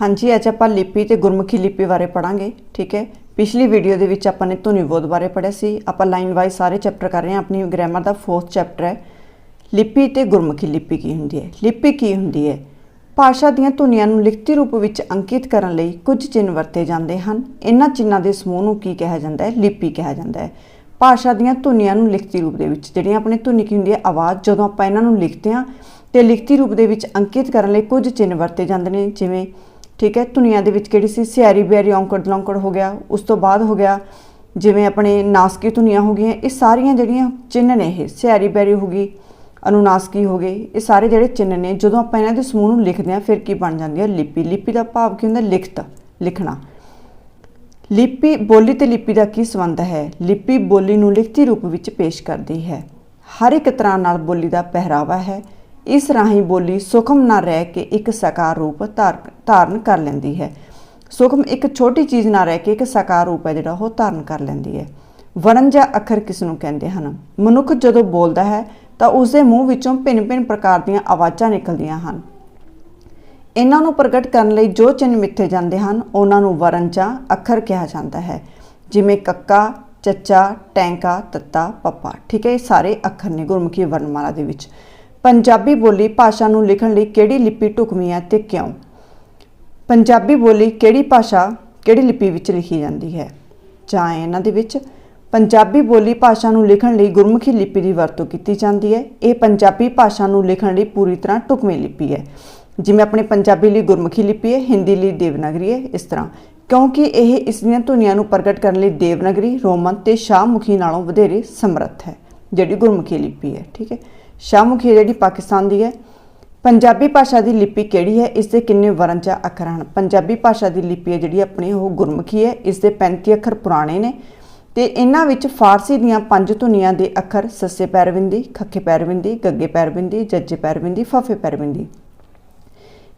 ਹਾਂਜੀ, ਅੱਜ ਆਪਾਂ ਲਿਪੀ ਤੇ ਗੁਰਮੁਖੀ ਲਿਪੀ ਬਾਰੇ ਪੜਾਂਗੇ ਠੀਕ ਹੈ? ਪਿਛਲੀ ਵੀਡੀਓ ਦੇ ਵਿੱਚ ਆਪਾਂ ਨੇ ਧੁਨੀ ਬੋਧ ਬਾਰੇ ਪੜਿਆ ਸੀ। ਆਪਾਂ ਲਾਈਨ ਵਾਈਜ਼ ਸਾਰੇ ਚੈਪਟਰ ਕਰ ਰਹੇ ਹਾਂ, ਆਪਣੀ ਗ੍ਰਾਮਰ ਦਾ 4th ਚੈਪਟਰ ਹੈ। ਲਿਪੀ ਤੇ ਗੁਰਮੁਖੀ ਲਿਪੀ ਕੀ ਹੁੰਦੀ ਹੈ? ਲਿਪੀ ਕੀ ਹੁੰਦੀ ਹੈ? ਭਾਸ਼ਾ ਦੀਆਂ ਧੁਨੀਆਂ ਨੂੰ ਲਿਖਤੀ ਰੂਪ ਵਿੱਚ ਅੰਕਿਤ ਕਰਨ ਲਈ ਕੁਝ ਚਿੰਨ੍ਹ ਵਰਤੇ ਜਾਂਦੇ ਹਨ। ਇਹਨਾਂ ਚਿੰਨ੍ਹਾਂ ਦੇ ਸਮੂਹ ਨੂੰ ਕੀ ਕਿਹਾ ਜਾਂਦਾ ਹੈ? ਲਿਪੀ ਕਿਹਾ ਜਾਂਦਾ ਹੈ। ਭਾਸ਼ਾ ਦੀਆਂ ਧੁਨੀਆਂ ਨੂੰ ਲਿਖਤੀ ਰੂਪ ਦੇ ਵਿੱਚ, ਜਿਹੜੀਆਂ ਆਪਣੇ ਧੁਨੀ ਕੀ ਹੁੰਦੀ ਹੈ? ਆਵਾਜ਼, ਜਦੋਂ ਆਪਾਂ ਇਹਨਾਂ ਨੂੰ ਲਿਖਦੇ ਹਾਂ, ਤੇ ਲਿਖਤੀ ਰੂਪ ਦੇ ਵਿੱਚ ਅੰਕਿਤ ਕਰਨ ਲਈ ਕੁਝ ਚਿੰਨ੍ਹ ਵਰਤੇ ਜਾਂਦੇ ਨੇ, ਜਿਵੇਂ ਠੀਕ ਹੈ, ਧੁਨੀਆਂ ਦੇ ਵਿੱਚ ਕਿਹੜੀ ਸੀ? ਸਿਆਰੀ ਬਿਆਰੀ ਔਂਕੜ ਲੌਂਕੜ ਹੋ ਗਿਆ, ਉਸ ਤੋਂ ਬਾਅਦ ਹੋ ਗਿਆ, ਜਿਵੇਂ ਆਪਣੇ ਨਾਸਕੀ ਧੁਨੀਆਂ ਹੋ ਗਈਆਂ, ਇਹ ਸਾਰੀਆਂ ਜਿਹੜੀਆਂ ਚਿੰਨ੍ਹ ਨੇ ਇਹ, ਸਿਆਰੀ ਬਿਆਰੀ ਹੋ ਗਈ, ਅਨੁਨਾਸਕੀ ਹੋ ਗਏ ਇਹ ਸਾਰੇ ਜਿਹੜੇ ਚਿੰਨ੍ਹ ਨੇ, ਜਦੋਂ ਆਪਾਂ ਇਹਨਾਂ ਦੇ ਸਮੂਹ ਨੂੰ ਲਿਖਦੇ ਹਾਂ, ਫਿਰ ਕੀ ਬਣ ਜਾਂਦੀ ਹੈ? ਲਿਪੀ ਲਿਪੀ ਦਾ ਭਾਵ ਕੀ ਹੁੰਦਾ? ਲਿਖਤ, ਲਿਖਣਾ। ਲਿਪੀ ਬੋਲੀ ਤੇ ਲਿਪੀ ਦਾ ਕੀ ਸੰਬੰਧ ਹੈ? ਲਿਪੀ ਬੋਲੀ ਨੂੰ ਲਿਖਤੀ ਰੂਪ ਵਿੱਚ ਪੇਸ਼ ਕਰਦੀ ਹੈ। ਹਰ ਇੱਕ ਤਰ੍ਹਾਂ ਨਾਲ ਬੋਲੀ ਦਾ ਪਹਿਰਾਵਾ ਹੈ। ਇਸ ਰਾਹੀਂ ਬੋਲੀ ਸੁਖਮ ਨਾ ਰਹਿ ਕੇ ਇੱਕ ਸਾਕਾਰ ਰੂਪ ਧਾਰ- ਧਾਰਨ ਕਰ ਲੈਂਦੀ ਹੈ। ਸੁਖਮ ਇੱਕ ਛੋਟੀ ਚੀਜ਼ ਨਾ ਰਹਿ ਕੇ ਇੱਕ ਸਾਕਾਰ ਰੂਪ ਹੈ ਜਿਹੜਾ ਉਹ ਧਾਰਨ ਕਰ ਲੈਂਦੀ ਹੈ। ਵਰਣ ਜਾਂ ਅੱਖਰ ਕਿਸ ਨੂੰ ਕਹਿੰਦੇ ਹਨ? ਮਨੁੱਖ ਜਦੋਂ ਬੋਲਦਾ ਹੈ ਤਾਂ ਉਸ ਦੇ ਮੂੰਹ ਵਿੱਚੋਂ ਭਿੰਨ-ਭਿੰਨ ਪ੍ਰਕਾਰ ਦੀਆਂ ਆਵਾਜ਼ਾਂ ਨਿਕਲਦੀਆਂ ਹਨ। ਇਹਨਾਂ ਨੂੰ ਪ੍ਰਗਟ ਕਰਨ ਲਈ ਜੋ ਚਿੰਨ੍ਹ ਮਿੱਥੇ ਜਾਂਦੇ ਹਨ, ਉਹਨਾਂ ਨੂੰ ਵਰਣ ਜਾਂ ਅੱਖਰ ਕਿਹਾ ਜਾਂਦਾ ਹੈ। ਜਿਵੇਂ ਕੱਕਾ, ਚੱਚਾ, ਟੈਂਕਾ, ਤੱਤਾ, ਪੱਪਾ। ਠੀਕ ਹੈ, ਇਹ ਸਾਰੇ ਅੱਖਰ ਨੇ ਗੁਰਮੁਖੀ ਵਰਣਮਾਲਾ ਦੇ ਵਿੱਚ। ਪੰਜਾਬੀ ਬੋਲੀ ਭਾਸ਼ਾ ਨੂੰ ਲਿਖਣ ਲਈ ਕਿਹੜੀ ਲਿਪੀ ਢੁਕਵੀਂ ਹੈ ਤੇ ਕਿਉਂ? ਪੰਜਾਬੀ ਬੋਲੀ ਕਿਹੜੀ ਭਾਸ਼ਾ, ਕਿਹੜੀ ਲਿਪੀ ਵਿੱਚ ਲਿਖੀ ਜਾਂਦੀ ਹੈ? ਜਾਂ ਇਹਨਾਂ ਦੇ ਵਿੱਚ ਪੰਜਾਬੀ ਬੋਲੀ ਭਾਸ਼ਾ ਨੂੰ ਲਿਖਣ ਲਈ ਗੁਰਮੁਖੀ ਲਿਪੀ ਦੀ ਵਰਤੋਂ ਕੀਤੀ ਜਾਂਦੀ ਹੈ? ਇਹ ਪੰਜਾਬੀ ਭਾਸ਼ਾ ਨੂੰ ਲਿਖਣ ਲਈ ਪੂਰੀ ਤਰ੍ਹਾਂ ਢੁਕਵੀਂ ਲਿਪੀ ਹੈ। ਜਿਵੇਂ ਆਪਣੇ ਪੰਜਾਬੀ ਲਈ ਗੁਰਮੁਖੀ ਲਿਪੀ ਹੈ, ਹਿੰਦੀ ਲਈ ਦੇਵਨਾਗਰੀ ਹੈ, ਇਸ ਤਰ੍ਹਾਂ। ਕਿਉਂਕਿ ਇਹ ਇਸ ਦੀਆਂ ਧੁਨੀਆਂ ਨੂੰ ਪ੍ਰਗਟ ਕਰਨ ਲਈ ਦੇਵਨਾਗਰੀ, ਰੋਮਨ ਤੇ ਸ਼ਾਹਮੁਖੀ ਨਾਲੋਂ ਵਧੇਰੇ ਸਮਰੱਥ ਹੈ, ਜਿਹੜੀ ਗੁਰਮੁਖੀ ਲਿਪੀ ਹੈ, ਠੀਕ ਹੈ? ਸ਼ਾਹਮੁਖੀ ਜਿਹੜੀ ਪਾਕਿਸਤਾਨ ਦੀ ਹੈ, ਪੰਜਾਬੀ ਭਾਸ਼ਾ ਦੀ ਲਿਪੀ ਕਿਹੜੀ ਹੈ ਇਸ ਦੇ ਕਿੰਨੇ ਵਰਣ ਜਾਂ ਅੱਖਰ ਹਨ? ਪੰਜਾਬੀ ਭਾਸ਼ਾ ਦੀ ਲਿਪੀ ਹੈ ਜਿਹੜੀ ਆਪਣੀ, ਉਹ ਗੁਰਮੁਖੀ ਹੈ ਇਸ ਦੇ 35 ਅੱਖਰ ਪੁਰਾਣੇ ਨੇ ਤੇ ਇਹਨਾਂ ਵਿੱਚ ਫਾਰਸੀ ਦੀਆਂ ਪੰਜ ਧੁਨੀਆਂ ਦੇ ਅੱਖਰ ਸੱਸੇ ਪੈਰਵਿੰਦੀ, ਖੱਖੇ ਪੈਰਵਿੰਦੀ, ਗੱਗੇ ਪੈਰਵਿੰਦੀ, ਜੱਜੇ ਪੈਰਵਿੰਦੀ, ਫਫੇ ਪੈਰਵਿੰਦੀ।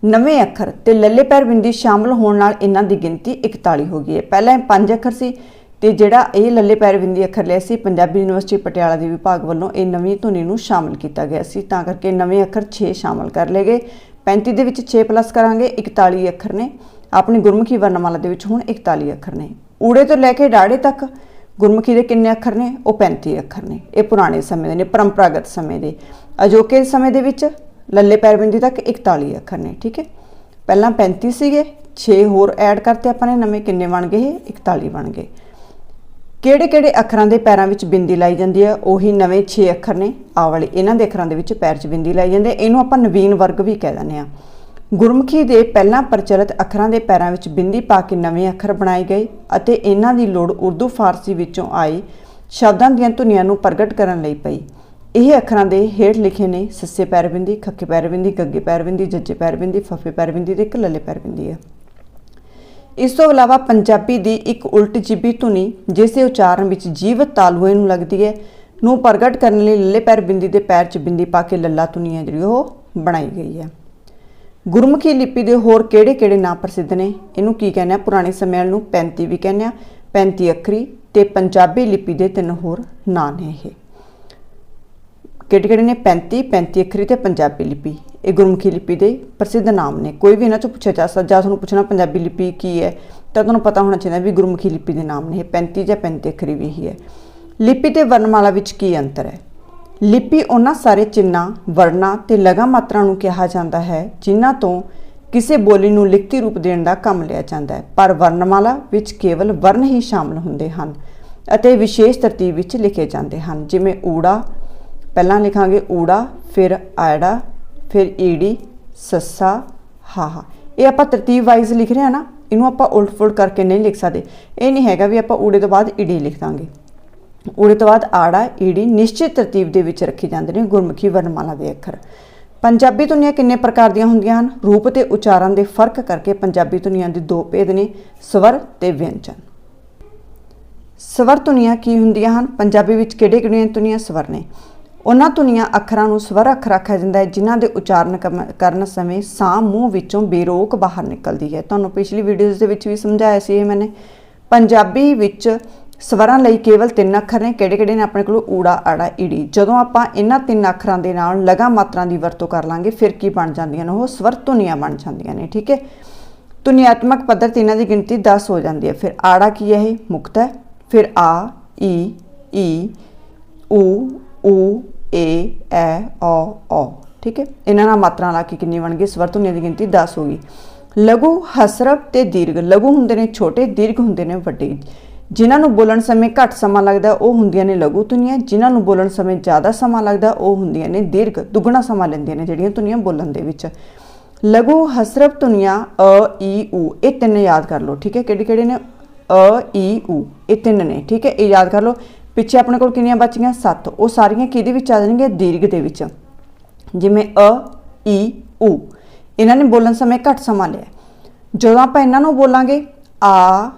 ਨਵੇਂ ਅੱਖਰ ਤੇ ਲੱਲੇ ਪੈਰਵਿੰਦੀ ਸ਼ਾਮਲ ਹੋਣ ਨਾਲ ਇਹਨਾਂ ਦੀ ਗਿਣਤੀ 41 ਹੋ ਗਈ ਹੈ। ਪਹਿਲਾਂ ਇਹ ਪੰਜ ਅੱਖਰ ਸੀ ਤੇ ਜਿਹੜਾ ਇਹ ਲੱਲੇ ਪੈਰਵਿੰਦੀ ਅੱਖਰ ਲਿਆ ਸੀ, ਪੰਜਾਬੀ ਯੂਨੀਵਰਸਿਟੀ ਪਟਿਆਲਾ ਦੇ ਵਿਭਾਗ ਵੱਲੋਂ ਇਹ ਨਵੀਂ ਧੁਨੀ ਨੂੰ ਸ਼ਾਮਲ ਕੀਤਾ ਗਿਆ ਸੀ। ਤਾਂ ਕਰਕੇ ਨਵੇਂ ਅੱਖਰ 6 ਸ਼ਾਮਲ ਕਰ ਲਏ ਗਏ। 35 ਦੇ ਵਿੱਚ 6 ਪਲੱਸ ਕਰਾਂਗੇ 41 ਅੱਖਰ ਨੇ। ਆਪਣੀ ਗੁਰਮੁਖੀ ਵਰਣਮਾਲਾ ਦੇ ਵਿੱਚ ਹੁਣ 41 ਅੱਖਰ ਨੇ। ਊੜੇ ਤੋਂ ਲੈ ਕੇ ਡਾੜੇ ਤੱਕ ਗੁਰਮੁਖੀ ਦੇ ਕਿੰਨੇ ਅੱਖਰ ਨੇ? ਉਹ 35 ਅੱਖਰ ਨੇ। ਇਹ ਪੁਰਾਣੇ ਸਮੇਂ ਦੇ ਨੇ, ਪਰੰਪਰਾਗਤ ਸਮੇਂ ਦੇ। ਅਜੋਕੇ ਸਮੇਂ ਦੇ ਵਿੱਚ ਲੱਲੇ ਪੈਰਵਿੰਦੀ ਤੱਕ 41 ਅੱਖਰ ਨੇ, ਠੀਕ ਹੈ? ਪਹਿਲਾਂ 35 ਸੀਗੇ 6 ਹੋਰ ਐਡ ਕਰਤੇ ਆਪਾਂ ਨੇ, ਨਵੇਂ ਕਿੰਨੇ ਬਣ ਗਏ ਇਹ? 41 ਬਣ ਗਏ। ਕਿਹੜੇ ਕਿਹੜੇ ਅੱਖਰਾਂ ਦੇ ਪੈਰਾਂ ਵਿੱਚ ਬਿੰਦੀ ਲਾਈ ਜਾਂਦੀ ਹੈ? ਉਹੀ ਨਵੇਂ 6 ਅੱਖਰ ਨੇ। ਆ ਵਾਲੇ ਇਹਨਾਂ ਦੇ ਅੱਖਰਾਂ ਦੇ ਵਿੱਚ ਪੈਰ 'ਚ ਬਿੰਦੀ ਲਾਈ ਜਾਂਦੀ ਹੈ। ਇਹਨੂੰ ਆਪਾਂ ਨਵੀਨ ਵਰਗ ਵੀ ਕਹਿ ਦਿੰਦੇ ਆ ਗੁਰਮੁਖੀ ਦੇ ਪਹਿਲਾਂ ਪ੍ਰਚਲਿਤ ਅੱਖਰਾਂ ਦੇ ਪੈਰਾਂ ਵਿੱਚ ਬਿੰਦੀ ਪਾ ਕੇ ਨਵੇਂ ਅੱਖਰ ਬਣਾਏ ਗਏ ਅਤੇ ਇਹਨਾਂ ਦੀ ਲੋੜ ਉਰਦੂ, ਫਾਰਸੀ ਵਿੱਚੋਂ ਆਏ ਸ਼ਬਦਾਂ ਦੀਆਂ ਧੁਨੀਆਂ ਨੂੰ ਪ੍ਰਗਟ ਕਰਨ ਲਈ ਪਈ। ਇਹ ਅੱਖਰਾਂ ਦੇ ਹੇਠ ਲਿਖੇ ਨੇ ਸੱਸੇ ਪੈਰਬਿੰਦੀ ਖੱਕੇ ਪੈਰਬਿੰਦੀ ਗੱਗੇ ਪੈਰਬਿੰਦੀ ਜੱਜੇ ਪੈਰਬਿੰਦੀ ਫਫੇ ਪੈਰਬਿੰਦੀ ਤੇ ਇੱਕ ਲੱਲੇ ਪੈਰਬਿੰਦੀ ਹੈ। ਇਸ ਤੋਂ ਇਲਾਵਾ ਪੰਜਾਬੀ ਦੀ ਇੱਕ ਉਲਟ ਜਿਬੀ ਧੁਨੀ, ਜਿਸ ਦੇ ਉਚਾਰਨ ਵਿੱਚ ਜੀਵਤ ਤਾਲੂਏ ਨੂੰ ਲੱਗਦੀ ਹੈ, ਨੂੰ ਪ੍ਰਗਟ ਕਰਨ ਲਈ ਲੱਲੇ ਪੈਰ ਬਿੰਦੀ ਦੇ ਪੈਰ 'ਚ ਬਿੰਦੀ ਪਾ ਕੇ ਲੱਲਾ ਧੁਨੀ ਹੈ ਜਿਹੜੀ ਉਹ ਬਣਾਈ ਗਈ ਹੈ। ਗੁਰਮੁਖੀ ਲਿਪੀ ਦੇ ਹੋਰ ਕਿਹੜੇ-ਕਿਹੜੇ ਨਾਂ ਪ੍ਰਸਿੱਧ ਨੇ? ਇਹਨੂੰ ਕੀ ਕਹਿੰਦੇ ਆ? ਪੁਰਾਣੇ ਸਮਿਆਂ ਨੂੰ 35 ਵੀ ਕਹਿੰਦੇ ਆ 35 ਅੱਖਰੀ ਤੇ ਪੰਜਾਬੀ ਲਿਪੀ ਦੇ ਤਿੰਨ ਹੋਰ ਨਾਂ ਨੇ ਇਹ। ਕਿਹੜੇ ਕਿਹੜੇ ਨੇ 35 35 ਅੱਖਰੀ ਤੇ ਪੰਜਾਬੀ ਲਿਪੀ। ਇਹ ਗੁਰਮੁਖੀ ਲਿਪੀ ਦੇ ਪ੍ਰਸਿੱਧ ਨਾਮ ਨੇ। ਕੋਈ ਵੀ ਇਹਨਾਂ ਚੋਂ ਪੁੱਛਿਆ ਜਾ ਸਕਦਾ, ਜਾਂ ਤੁਹਾਨੂੰ ਪੁੱਛਣਾ ਪੰਜਾਬੀ ਲਿਪੀ ਕੀ ਹੈ, ਤਾਂ ਤੁਹਾਨੂੰ ਪਤਾ ਹੋਣਾ ਚਾਹੀਦਾ ਵੀ ਗੁਰਮੁਖੀ ਲਿਪੀ ਦੇ ਨਾਮ ਨੇ। ਇਹ 35 ਜਾਂ 35 ਅੱਖਰੀ ਵੀ ਹੀ ਹੈ। ਲਿਪੀ ਤੇ ਵਰਣਮਾਲਾ ਵਿੱਚ ਕੀ ਅੰਤਰ ਹੈ? ਲਿਪੀ ਉਹਨਾਂ ਸਾਰੇ ਚਿੰਨਾਂ, ਵਰਣਾਂ ਤੇ ਲਗਾ ਮਾਤਰਾ ਨੂੰ ਕਿਹਾ ਜਾਂਦਾ ਹੈ, ਜਿਨ੍ਹਾਂ ਤੋਂ ਕਿਸੇ ਬੋਲੀ ਨੂੰ ਲਿਖਤੀ ਰੂਪ ਦੇਣ ਦਾ ਕੰਮ ਲਿਆ ਜਾਂਦਾ ਹੈ। ਪਰ ਵਰਣਮਾਲਾ ਵਿੱਚ ਕੇਵਲ ਵਰਨ ਹੀ ਸ਼ਾਮਲ ਹੁੰਦੇ ਹਨ ਅਤੇ ਵਿਸ਼ੇਸ਼ ਤਰਤੀਬ ਵਿੱਚ ਲਿਖੇ ਜਾਂਦੇ ਹਨ, ਜਿਵੇਂ ਊੜਾ ਪਹਿਲਾਂ ਲਿਖਾਂਗੇ ਊੜਾ, ਫਿਰ ਆੜਾ ਫਿਰ ਈੜੀ, ਸੱਸਾ, ਹਾਹਾ। ਇਹ ਆਪਾਂ ਤਰਤੀਬ ਵਾਈਜ਼ ਲਿਖ ਰਹੇ ਹਾਂ ਨਾ, ਇਹਨੂੰ ਆਪਾਂ ਉਲਟ ਫੁਲਟ ਕਰਕੇ ਨਹੀਂ ਲਿਖ ਸਕਦੇ। ਇਹ ਨਹੀਂ ਹੈਗਾ ਵੀ ਆਪਾਂ ਊੜੇ ਤੋਂ ਬਾਅਦ ਈੜੀ ਲਿਖ ਦਾਂਗੇ। ਊੜੇ ਤੋਂ ਬਾਅਦ ਆੜਾ, ਈੜੀ ਨਿਸ਼ਚਿਤ ਤਰਤੀਬ ਦੇ ਵਿੱਚ ਰੱਖੇ ਜਾਂਦੇ ਨੇ ਗੁਰਮੁਖੀ ਵਰਣਮਾਲਾ ਦੇ ਅੱਖਰ। ਪੰਜਾਬੀ ਧੁਨੀਆਂ ਕਿੰਨੇ ਪ੍ਰਕਾਰ ਦੀਆਂ ਹੁੰਦੀਆਂ ਹਨ? ਰੂਪ ਤੇ ਉਚਾਰਨ ਦੇ ਫ਼ਰਕ ਕਰਕੇ ਪੰਜਾਬੀ ਧੁਨੀਆਂ ਦੇ ਦੋ ਭੇਦ ਨੇ, ਸਵਰ ਤੇ ਵਿਅੰਜਨ। ਸਵਰ ਧੁਨੀਆਂ ਕੀ ਹੁੰਦੀਆਂ ਹਨ? ਪੰਜਾਬੀ ਵਿੱਚ ਕਿਹੜੇ ਕਿਹੜੀਆਂ ਧੁਨੀਆਂ ਸਵਰ ਨੇ? ਉਹਨਾਂ ਧੁਨੀਆਂ ਅੱਖਰਾਂ ਨੂੰ ਸਵਰ ਅੱਖਰ ਆਖਿਆ ਜਾਂਦਾ ਹੈ, ਜਿਨ੍ਹਾਂ ਦੇ ਉਚਾਰਨ ਕਮ- ਕਰਨ ਸਮੇਂ ਸਾਹ ਮੂੰਹ ਵਿੱਚੋਂ ਬੇਰੋਕ ਬਾਹਰ ਨਿਕਲਦੀ ਹੈ। ਤੁਹਾਨੂੰ ਪਿਛਲੀ ਵੀਡੀਓਜ਼ ਦੇ ਵਿੱਚ ਵੀ ਸਮਝਾਇਆ ਸੀ ਇਹ ਮੈਨੇ। ਪੰਜਾਬੀ ਵਿੱਚ ਸਵਰਾਂ ਲਈ ਕੇਵਲ ਤਿੰਨ ਅੱਖਰ ਨੇ। ਕਿਹੜੇ ਕਿਹੜੇ ਨੇ? ਆਪਣੇ ਕੋਲ ਊੜਾ, ਆੜਾ, ਈੜੀ। ਜਦੋਂ ਆਪਾਂ ਇਹਨਾਂ ਤਿੰਨ ਅੱਖਰਾਂ ਦੇ ਨਾਲ ਲਗਾ ਮਾਤਰਾ ਦੀ ਵਰਤੋਂ ਕਰ ਲਾਂਗੇ, ਫਿਰ ਕੀ ਬਣ ਜਾਂਦੀਆਂ ਨੇ? ਉਹ ਸਵਰ ਧੁਨੀਆਂ ਬਣ ਜਾਂਦੀਆਂ ਨੇ, ਠੀਕ ਹੈ? ਧੁਨੀਆਤਮਕ ਪੱਧਰ ਤੇ ਇਹਨਾਂ ਦੀ ਗਿਣਤੀ 10 ਹੋ ਜਾਂਦੀ ਹੈ। ਫਿਰ ਆੜਾ ਕੀ ਹੈ ਇਹ? ਮੁਕਤ ਹੈ। ਫਿਰ ਆ, ਈ ਈ, ਊ ਊ ਏ, ਐ, ਔ ਔ, ਠੀਕ ਹੈ? ਇਹਨਾਂ ਨਾਲ ਮਾਤਰਾ ਲਾ ਕੇ ਕਿੰਨੀ ਬਣ ਗਈ? ਸਵਰ ਧੁਨੀਆਂ ਦੀ ਗਿਣਤੀ 10 ਹੋ ਗਈ। ਲਘੂ ਹਸਰਫ ਤੇ ਦੀਰਘ। ਲਘੂ ਹੁੰਦੇ ਨੇ ਛੋਟੇ, ਦੀਰਘ ਹੁੰਦੇ ਨੇ ਵੱਡੇ। ਜਿਨ੍ਹਾਂ ਨੂੰ ਬੋਲਣ ਸਮੇਂ ਘੱਟ ਸਮਾਂ ਲੱਗਦਾ, ਉਹ ਹੁੰਦੀਆਂ ਨੇ ਲਘੂ ਧੁਨੀਆਂ। ਜਿਨ੍ਹਾਂ ਨੂੰ ਬੋਲਣ ਸਮੇਂ ਜ਼ਿਆਦਾ ਸਮਾਂ ਲੱਗਦਾ, ਉਹ ਹੁੰਦੀਆਂ ਨੇ ਦੀਰਘ। ਦੁੱਗਣਾ ਸਮਾਂ ਲੈਂਦੀਆਂ ਨੇ ਜਿਹੜੀਆਂ ਧੁਨੀਆਂ ਬੋਲਣ ਦੇ ਵਿੱਚ। ਲਘੂ ਹਸਰਫ ਧੁਨੀਆਂ, ਅ, ਈ ਊ ਇਹ ਤਿੰਨ ਯਾਦ ਕਰ ਲਓ, ਠੀਕ ਹੈ? ਕਿਹੜੇ ਕਿਹੜੇ ਨੇ? ਅ, ਈ ਊ ਇਹ ਤਿੰਨ ਨੇ, ਠੀਕ ਹੈ? ਇਹ ਯਾਦ ਕਰ ਲਓ। ਪਿੱਛੇ ਆਪਣੇ ਕੋਲ ਕਿੰਨੀਆਂ ਬਚੀਆਂ? 7 ਉਹ ਸਾਰੀਆਂ ਕਿਹਦੇ ਵਿੱਚ ਆ ਜਾਣਗੀਆਂ? ਦੀਰਘ ਦੇ ਵਿੱਚ। ਜਿਵੇਂ ਅ, ਈ ਊ ਇਹਨਾਂ ਨੇ ਬੋਲਣ ਸਮੇਂ ਘੱਟ ਸਮਾਂ ਲਿਆ। ਜਦੋਂ ਆਪਾਂ ਇਹਨਾਂ ਨੂੰ ਬੋਲਾਂਗੇ, ਆ,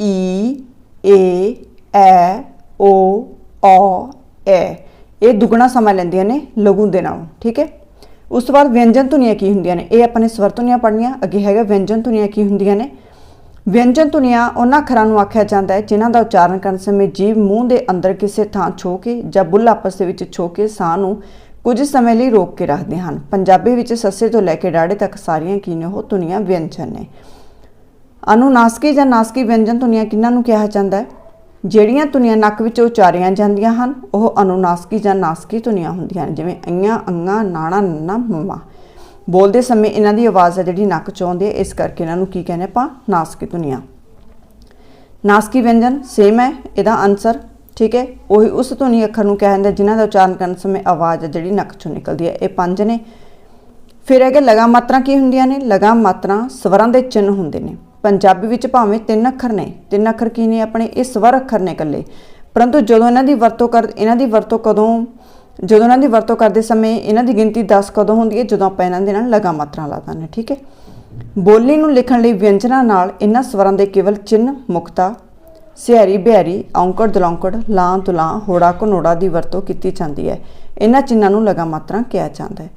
ਈ, ਏ, ਐ, ਓ ਔ ਐ, ਇਹ ਦੁੱਗਣਾ ਸਮਾਂ ਲੈਂਦੀਆਂ ਨੇ ਲਘੂ ਦੇ ਨਾਲੋਂ, ਠੀਕ ਹੈ? ਉਸ ਤੋਂ ਬਾਅਦ ਵਿਅੰਜਨ ਧੁਨੀਆਂ ਕੀ ਹੁੰਦੀਆਂ ਨੇ? ਇਹ ਆਪਾਂ ਨੇ ਸਵਰ ਧੁਨੀਆਂ ਪੜ੍ਹਨੀਆਂ। ਅੱਗੇ ਹੈਗਾ ਵਿਅੰਜਨ ਧੁਨੀਆਂ ਕੀ ਹੁੰਦੀਆਂ ਨੇ? ਵਿਅੰਜਨ ਧੁਨੀਆਂ ਉਹਨਾਂ ਅੱਖਰਾਂ ਨੂੰ ਆਖਿਆ ਜਾਂਦਾ ਹੈ, ਜਿਨ੍ਹਾਂ ਦਾ ਉਚਾਰਨ ਕਰਨ ਸਮੇਂ ਜੀਭ ਮੂੰਹ ਦੇ ਅੰਦਰ ਕਿਸੇ ਥਾਂ ਛੋ ਕੇ ਜਾਂ ਬੁੱਲ ਆਪਸ ਦੇ ਵਿੱਚ ਛੋ ਕੇ ਸਾਹ ਨੂੰ ਕੁਝ ਸਮੇਂ ਲਈ ਰੋਕ ਕੇ ਰੱਖਦੇ ਹਨ। ਪੰਜਾਬੀ ਵਿੱਚ ਸੱਸੇ ਤੋਂ ਲੈ ਕੇ ਡਾੜੇ ਤੱਕ ਸਾਰੀਆਂ ਕੀ ਨੇ ਉਹ ਧੁਨੀਆਂ ਵਿਅੰਜਨ ਨੇ। ਅਨੁਨਾਸਕੀ ਜਾਂ ਨਾਸਕੀ ਵਿਅੰਜਨ ਧੁਨੀਆਂ ਕਿਹਨਾਂ ਨੂੰ ਕਿਹਾ ਜਾਂਦਾ ਹੈ? ਜਿਹੜੀਆਂ ਧੁਨੀਆਂ ਨੱਕ ਵਿੱਚ ਉਚਾਰੀਆਂ ਜਾਂਦੀਆਂ ਹਨ, ਉਹ ਅਨੁਨਾਸਕੀ ਜਾਂ ਨਾਸਕੀ ਧੁਨੀਆਂ ਹੁੰਦੀਆਂ ਹਨ ਜਿਵੇਂ ਅਈਆਂ, ਅੰਗਾ ਨਾਣਾ ਨੰਨਾ ਮਮਾ ਬੋਲਦੇ ਸਮੇਂ ਇਹਨਾਂ ਦੀ ਆਵਾਜ਼ ਹੈ ਜਿਹੜੀ ਨੱਕ ਚੋਂ ਆਉਂਦੀ ਹੈ, ਇਸ ਕਰਕੇ ਇਹਨਾਂ ਨੂੰ ਕੀ ਕਹਿੰਦੇ ਆਪਾਂ? ਨਾਸਕੀ ਧੁਨੀਆਂ। ਨਾਸਕੀ ਵਿਅੰਜਨ ਸੇਮ ਹੈ, ਇਹਦਾ ਆਨਸਰ ਠੀਕ ਹੈ? ਉਹੀ ਉਸ ਧੁਨੀ ਅੱਖਰ ਨੂੰ ਕਿਹਾ ਜਾਂਦਾ ਜਿਨ੍ਹਾਂ ਦਾ ਉਚਾਰਨ ਕਰਨ ਸਮੇਂ ਆਵਾਜ਼ ਹੈ ਜਿਹੜੀ ਨੱਕ ਚੋਂ ਨਿਕਲਦੀ ਹੈ। ਇਹ ਪੰਜ ਨੇ। ਫਿਰ ਹੈਗੇ ਲਗਾ ਮਾਤਰਾ ਕੀ ਹੁੰਦੀਆਂ ਨੇ? ਲਗਾ ਮਾਤਰਾ ਸਵਰਾਂ ਦੇ ਚਿੰਨ ਹੁੰਦੇ ਨੇ। ਪੰਜਾਬੀ ਵਿੱਚ ਭਾਵੇਂ ਤਿੰਨ ਅੱਖਰ ਨੇ। ਤਿੰਨ ਅੱਖਰ ਕੀ ਨੇ ਆਪਣੇ? ਇਹ ਸਵਰ ਅੱਖਰ ਨੇ ਇਕੱਲੇ। ਪਰੰਤੂ ਜਦੋਂ ਇਹਨਾਂ ਦੀ ਵਰਤੋਂ ਕਰ ਇਹਨਾਂ ਦੀ ਵਰਤੋਂ ਕਦੋਂ ਜਦੋਂ ਇਹਨਾਂ ਦੀ ਵਰਤੋਂ ਕਰਦੇ ਸਮੇਂ ਇਹਨਾਂ ਦੀ ਗਿਣਤੀ 10 ਕਦੋਂ ਹੁੰਦੀ ਹੈ? ਜਦੋਂ ਆਪਾਂ ਇਹਨਾਂ ਦੇ ਨਾਲ ਲਗਾ ਮਾਤਰਾ ਲਾ ਦਿੰਦੇ ਠੀਕ ਹੈ? ਬੋਲੀ ਨੂੰ ਲਿਖਣ ਲਈ ਵਿਅੰਜਨਾਂ ਨਾਲ ਇਹਨਾਂ ਸਵਰਾਂ ਦੇ ਕੇਵਲ ਚਿੰਨ ਮੁਕਤਾ, ਸਿਹਾਰੀ, ਬਿਹਾਰੀ, ਔਂਕੜ, ਦਲੌਂਕੜ, ਲਾਂ, ਤੁਲਾਂ, ਹੋੜਾ, ਘਨੋੜਾ ਦੀ ਵਰਤੋਂ ਕੀਤੀ ਜਾਂਦੀ ਹੈ। ਇਹਨਾਂ ਚਿੰਨਾਂ ਨੂੰ ਲਗਾ ਮਾਤਰਾ ਕਿਹਾ ਜਾਂਦਾ ਹੈ।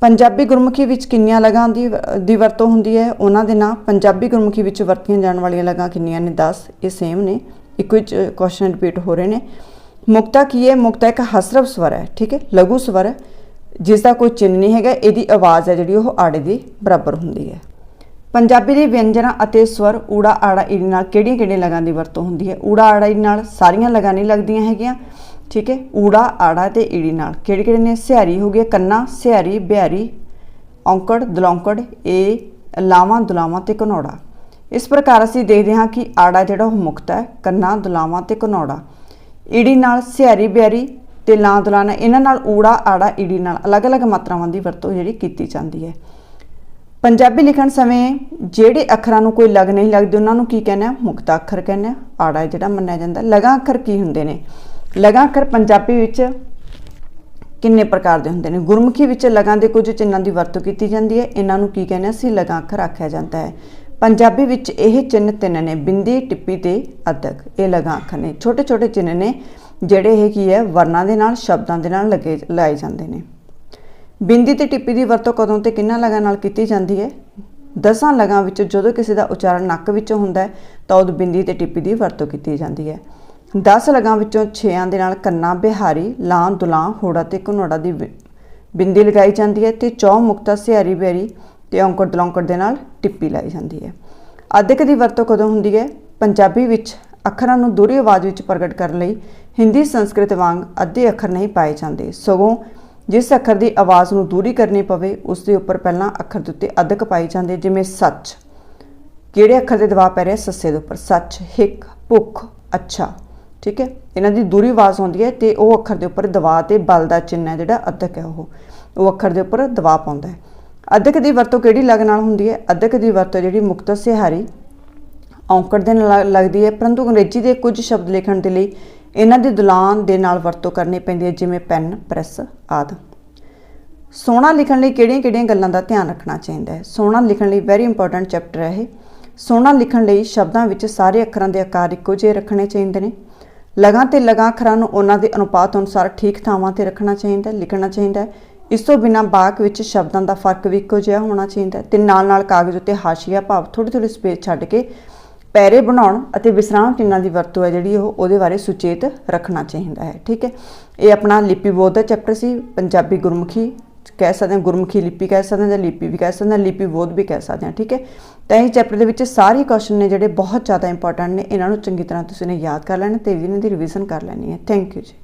ਪੰਜਾਬੀ ਗੁਰਮੁਖੀ ਵਿੱਚ ਕਿੰਨੀਆਂ ਲਗਾਂ ਦੀ ਦੀ ਵਰਤੋਂ ਹੁੰਦੀ ਹੈ? ਉਹਨਾਂ ਦੇ ਨਾਂ ਪੰਜਾਬੀ ਗੁਰਮੁਖੀ ਵਿੱਚ ਵਰਤੀਆਂ ਜਾਣ ਵਾਲੀਆਂ ਲਗਾਂ ਕਿੰਨੀਆਂ ਨੇ? 10 ਇਹ ਸੇਮ ਨੇ। ਇੱਕੋ ਹੀ ਕੁਐਸਚਨ ਰਿਪੀਟ ਹੋ ਰਹੇ ਨੇ। ਮੁਕਤਾ ਕੀ ਹੈ? ਮੁਕਤਾ ਇੱਕ ਹਸਰਵ ਸਵਰ ਹੈ, ਠੀਕ ਹੈ? ਲਘੂ ਸਵਰ ਹੈ ਜਿਸ ਦਾ ਕੋਈ ਚਿੰਨ ਨਹੀਂ ਹੈਗਾ, ਇਹਦੀ ਆਵਾਜ਼ ਹੈ ਜਿਹੜੀ ਉਹ ਆੜੇ ਦੀ ਬਰਾਬਰ ਹੁੰਦੀ ਹੈ। ਪੰਜਾਬੀ ਦੇ ਵਿਅੰਜਨਾਂ ਅਤੇ ਸਵਰ ਊੜਾ ਆੜਾ ਈੜੀ ਨਾਲ ਕਿਹੜੀਆਂ ਕਿਹੜੀਆਂ ਲਗਾਂ ਦੀ ਵਰਤੋਂ ਹੁੰਦੀ ਹੈ? ਊੜਾ ਆੜਾ ਈ ਨਾਲ ਸਾਰੀਆਂ ਲਗਾਂ ਨਹੀਂ ਲੱਗਦੀਆਂ ਹੈਗੀਆਂ, ਠੀਕ ਹੈ? ਊੜਾ ਆੜਾ ਤੇ ਈੜੀ ਨਾਲ ਕਿਹੜੇ ਕਿਹੜੇ ਨੇ? ਸਿਹਾਰੀ ਹੋ ਗਈ, ਕੰਨਾ, ਸਿਹਾਰੀ, ਬਿਹਾਰੀ, ਔਂਕੜ, ਦਲੌਂਕੜ ਇਹ ਲਾਵਾਂ, ਦੁਲਾਵਾਂ ਤੇ ਘਨੌੜਾ। ਇਸ ਪ੍ਰਕਾਰ ਅਸੀਂ ਦੇਖਦੇ ਹਾਂ ਕਿ ਆੜਾ ਜਿਹੜਾ ਉਹ ਮੁਕਤ ਹੈ, ਕੰਨਾ, ਦੁਲਾਵਾਂ ਤੇ ਘਨੌੜਾ। ਈੜੀ ਨਾਲ ਸਿਹਾਰੀ ਬਿਆਰੀ ਤੇ ਲਾਂ ਦੁਲਾਨਾ ਇਹਨਾਂ ਨਾਲ ਊੜਾ, ਆੜਾ, ਈੜੀ ਨਾਲ ਅਲੱਗ-ਅਲੱਗ ਮਾਤਰਾਵਾਂ ਦੀ ਵਰਤੋਂ ਜਿਹੜੀ ਕੀਤੀ ਜਾਂਦੀ ਹੈ। ਪੰਜਾਬੀ ਲਿਖਣ ਸਮੇਂ ਜਿਹੜੇ ਅੱਖਰਾਂ ਨੂੰ ਕੋਈ ਲਗ ਨਹੀਂ ਲੱਗਦੀ, ਉਹਨਾਂ ਨੂੰ ਕੀ ਕਹਿੰਦੇ ਆ? ਮੁਕਤਾ ਅੱਖਰ ਕਹਿੰਦੇ ਆ। ਆੜਾ ਜਿਹੜਾ ਮੰਨਿਆ ਜਾਂਦਾ। ਲਗਾ ਅੱਖਰ ਕੀ ਹੁੰਦੇ ਨੇ? ਲਗਾ ਅੱਖਰ ਪੰਜਾਬੀ ਵਿੱਚ ਕਿੰਨੇ ਪ੍ਰਕਾਰ ਦੇ ਹੁੰਦੇ ਨੇ? ਗੁਰਮੁਖੀ ਵਿੱਚ ਲਗਾਂ ਦੇ ਕੁਝ ਚਿੰਨ੍ਹਾਂ ਦੀ ਵਰਤੋਂ ਕੀਤੀ ਜਾਂਦੀ ਹੈ। ਇਹਨਾਂ ਨੂੰ ਕੀ ਕਹਿੰਦੇ ਅਸੀਂ ਲਗਾ ਅੱਖਰ ਆਖਿਆ ਜਾਂਦਾ ਹੈ। ਪੰਜਾਬੀ ਵਿੱਚ ਇਹ ਚਿੰਨ੍ਹ ਤਿੰਨ ਨੇ, ਬਿੰਦੀ, ਟਿੱਪੀ ਤੇ ਅਦਕ ਇਹ ਲਗਾ ਅੱਖਰ ਨੇ। ਛੋਟੇ ਛੋਟੇ ਚਿੰਨ੍ਹ ਨੇ, ਜਿਹੜੇ ਇਹ ਕੀ ਹੈ, ਵਰਨਾਂ ਦੇ ਨਾਲ, ਸ਼ਬਦਾਂ ਦੇ ਨਾਲ ਲੱਗੇ, ਲਾਏ ਜਾਂਦੇ ਨੇ। ਬਿੰਦੀ ਤੇ ਟਿੱਪੀ ਦੀ ਵਰਤੋਂ ਕਦੋਂ ਤੇ ਕਿੰਨਾ ਲਗਾਂ ਨਾਲ ਕੀਤੀ ਜਾਂਦੀ ਹੈ? ਦਸਾਂ ਲਗਾਂ ਵਿੱਚ ਜਦੋਂ ਕਿਸੇ ਦਾ ਉਚਾਰਨ ਨੱਕ ਵਿੱਚੋਂ ਹੁੰਦਾ ਹੈ, ਤਾਂ ਉਦੋਂ ਬਿੰਦੀ ਤੇ ਟਿੱਪੀ ਦੀ ਵਰਤੋਂ ਕੀਤੀ ਜਾਂਦੀ ਹੈ। 10 ਲਗਾਂ ਵਿੱਚੋਂ 6ਾਂ ਦੇ ਨਾਲ ਕੰਨਾ, ਬਿਹਾਰੀ, ਲਾਂ, ਦੁਲਾਂ, ਹੋੜਾ ਤੇ ਘਨੋੜਾ ਦੀ ਬਿ- ਬਿੰਦੀ ਲਗਾਈ ਜਾਂਦੀ ਹੈ ਤੇ ਚੌ ਮੁਕਤਾ ਸਿਹਾਰੀ ਬਿਹਾਰੀ ਤੇ ਔਂਕੜ ਦਲੌਂਕੜ ਦੇ ਨਾਲ ਟਿੱਪੀ ਲਾਈ ਜਾਂਦੀ ਹੈ। ਅਧਿਕ ਦੀ ਵਰਤੋਂ ਕਦੋਂ ਹੁੰਦੀ ਹੈ? ਪੰਜਾਬੀ ਵਿੱਚ ਅੱਖਰਾਂ ਨੂੰ ਦੂਰੀ ਆਵਾਜ਼ ਵਿੱਚ ਪ੍ਰਗਟ ਕਰਨ ਲਈ ਹਿੰਦੀ ਸੰਸਕ੍ਰਿਤ ਵਾਂਗ ਅੱਧੇ ਅੱਖਰ ਨਹੀਂ ਪਾਏ ਜਾਂਦੇ। ਸਗੋਂ ਜਿਸ ਅੱਖਰ ਦੀ ਆਵਾਜ਼ ਨੂੰ ਦੂਰੀ ਕਰਨੀ ਪਵੇ, ਉਸ ਦੇ ਉੱਪਰ ਪਹਿਲਾਂ ਅੱਖਰ ਦੇ ਉੱਤੇ ਅਧਿਕ ਪਾਈ ਜਾਂਦੇ, ਜਿਵੇਂ ਸੱਚ। ਕਿਹੜੇ ਅੱਖਰ ਦੇ ਦਬਾਅ ਪੈ ਰਿਹਾ ਸੱਸੇ ਦੇ ਉੱਪਰ। ਸੱਚ, ਹਿੱਕ, ਭੁੱਖ, ਅੱਛਾ। ਠੀਕ ਹੈ? ਇਹਨਾਂ ਦੀ ਦੂਰੀ ਆਵਾਜ਼ ਹੁੰਦੀ ਹੈ ਤੇ ਉਹ ਅੱਖਰ ਦੇ ਉੱਪਰ ਦਬਾਅ ਤੇ ਬਲ ਦਾ ਚਿੰਨ੍ਹ ਹੈ ਜਿਹੜਾ ਅਧਿਕ ਹੈ ਉਹ। ਉਹ ਅੱਖਰ ਦੇ ਉੱਪਰ ਦਬਾਅ ਪਾਉਂਦਾ ਹੈ। ਅਧਿਕ ਦੀ ਵਰਤੋਂ ਕਿਹੜੀ ਲਗ ਨਾਲ ਹੁੰਦੀ ਹੈ? ਅਧਿਕ ਦੀ ਵਰਤੋਂ ਜਿਹੜੀ ਮੁਕਤ ਸਿਹਾਰੀ ਔਂਕੜ ਦੇ ਨਾਲ ਲੱਗਦੀ ਹੈ, ਪਰੰਤੂ ਅੰਗਰੇਜ਼ੀ ਦੇ ਕੁਝ ਸ਼ਬਦ ਲਿਖਣ ਦੇ ਲਈ ਇਹਨਾਂ ਦੇ ਦੁਲਾਨ ਦੇ ਨਾਲ ਵਰਤੋਂ ਕਰਨੀ ਪੈਂਦੀ ਹੈ, ਜਿਵੇਂ ਪੈਨ, ਪ੍ਰੈਸ ਆਦਿ। ਸੋਹਣਾ ਲਿਖਣ ਲਈ ਕਿਹੜੀਆਂ-ਕਿਹੜੀਆਂ ਗੱਲਾਂ ਦਾ ਧਿਆਨ ਰੱਖਣਾ ਚਾਹੀਦਾ ਹੈ? ਸੋਹਣਾ ਲਿਖਣ ਲਈ ਵੈਰੀ ਇੰਪੋਰਟੈਂਟ ਚੈਪਟਰ ਹੈ ਇਹ। ਸੋਹਣਾ ਲਿਖਣ ਲਈ ਸ਼ਬਦਾਂ ਵਿੱਚ ਸਾਰੇ ਅੱਖਰਾਂ ਦੇ ਆਕਾਰ ਇੱਕੋ ਜਿਹੇ ਰੱਖਣੇ ਚਾਹੀਦੇ ਨੇ। ਲਗਾਂ ਤੇ ਲਗਾਂ ਅੱਖਰਾਂ ਨੂੰ ਉਹਨਾਂ ਦੇ ਅਨੁਪਾਤ ਅਨੁਸਾਰ ਠੀਕ ਥਾਵਾਂ ਤੇ ਰੱਖਣਾ ਚਾਹੀਦਾ ਹੈ, ਲਿਖਣਾ ਚਾਹੀਦਾ ਹੈ। ਇਸ ਤੋਂ ਬਿਨਾਂ ਬਾਕ ਵਿੱਚ ਸ਼ਬਦਾਂ ਦਾ ਫ਼ਰਕ ਵੀ ਇੱਕੋ ਜਿਹਾ ਹੋਣਾ ਚਾਹੀਦਾ ਹੈ ਤੇ ਨਾਲ-ਨਾਲ ਕਾਗਜ਼ ਉੱਤੇ ਹਾਸ਼ੀਆ ਭਾਵ ਥੋੜੀ-ਥੋੜੀ ਸਪੇਸ ਛੱਡ ਕੇ ਪੈਰੇ ਬਣਾਉਣ ਅਤੇ ਵਿਸਰਾਮ ਚਿੰਨ੍ਹਾਂ ਦੀ ਵਰਤੋਂ ਹੈ ਜਿਹੜੀ ਉਹ ਉਹਦੇ ਬਾਰੇ ਸੁਚੇਤ ਰੱਖਣਾ ਚਾਹੀਦਾ ਹੈ, ਠੀਕ ਹੈ? ਇਹ ਆਪਣਾ ਲਿਪੀ ਬੋਧ ਦਾ ਚੈਪਟਰ ਸੀ, ਪੰਜਾਬੀ ਗੁਰਮੁਖੀ ਕਹਿ ਸਕਦੇ ਹਾਂ, ਗੁਰਮੁਖੀ ਲਿਪੀ ਕਹਿ ਸਕਦੇ ਹਾਂ ਜਾਂ ਲਿਪੀ ਵੀ ਕਹਿ ਸਕਦੇ ਹਾਂ, ਲਿਪੀ ਬੋਧ ਵੀ ਕਹਿ ਸਕਦੇ ਹਾਂ, ਠੀਕ ਹੈ? ਤਾਂ ਇਹ ਚੈਪਟਰ ਦੇ ਵਿੱਚ ਸਾਰੇ ਕੁਐਸਚਨ ਨੇ ਜਿਹੜੇ ਬਹੁਤ ਜ਼ਿਆਦਾ ਇੰਪੋਰਟੈਂਟ ਨੇ, ਇਹਨਾਂ ਨੂੰ ਚੰਗੀ ਤਰ੍ਹਾਂ ਤੁਸੀਂ ਨੇ ਯਾਦ ਕਰ ਲੈਣਾ ਤੇ ਇਹਨਾਂ ਦੀ ਰਿਵੀਜ਼ਨ ਕਰ ਲੈਣੀ ਹੈ। ਥੈਂਕ ਯੂ ਜੀ।